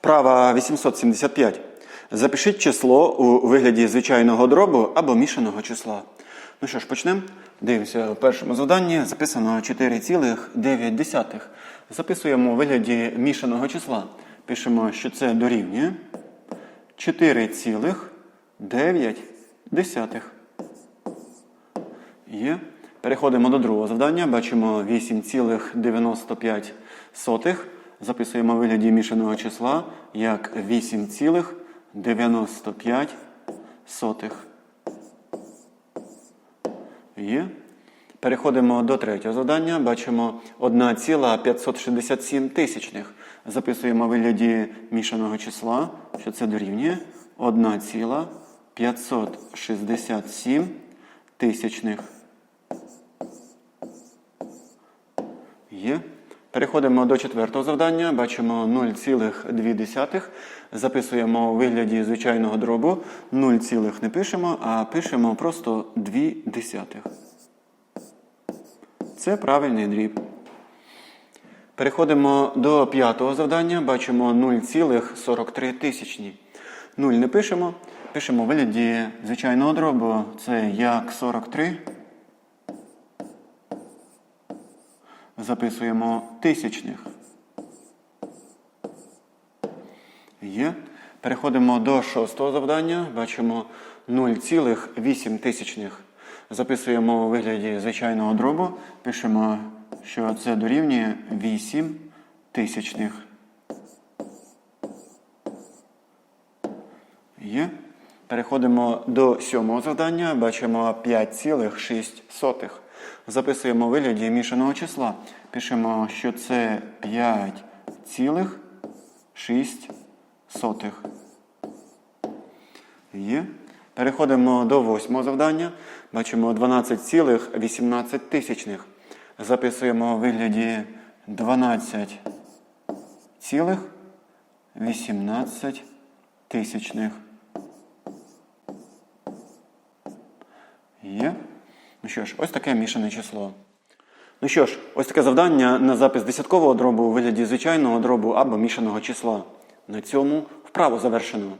Вправа 875. Запишіть число у вигляді звичайного дробу або мішаного числа. Ну що ж, почнемо. Дивимося, у першому завданні записано 4,9. Записуємо у вигляді мішаного числа. Пишемо, що це дорівнює 4,9. Є. Переходимо до другого завдання. Бачимо 8,95. Записуємо у вигляді мішаного числа як 8,95. Є. Переходимо до третього завдання. Бачимо 1,567 тисячних. Записуємо у вигляді мішаного числа, що це дорівнює 1,567 тисячних. Є. Переходимо до четвертого завдання. Бачимо 0,2. Записуємо у вигляді звичайного дробу. 0, не пишемо, а пишемо просто 2 десятих. Це правильний дріб. Переходимо до п'ятого завдання. Бачимо 0,43 тисячні. 0 не пишемо. Пишемо у вигляді звичайного дробу. Це як 43. Записуємо тисячних. Є. Переходимо до шостого завдання. Бачимо 0,8 тисячних. Записуємо у вигляді звичайного дробу. Пишемо, що це дорівнює 8 тисячних. Є. Переходимо до сьомого завдання. Бачимо 5,6. Записуємо у вигляді мішаного числа. Пишемо, що це 5,6. Є. Переходимо до восьмого завдання. Бачимо 12,18 тисячних. Записуємо у вигляді 12,18 тисячних. Є. Ну що ж, ось таке мішане число. Ну що ж, ось таке завдання на запис десяткового дробу у вигляді звичайного дробу або мішаного числа. На цьому вправо завершено.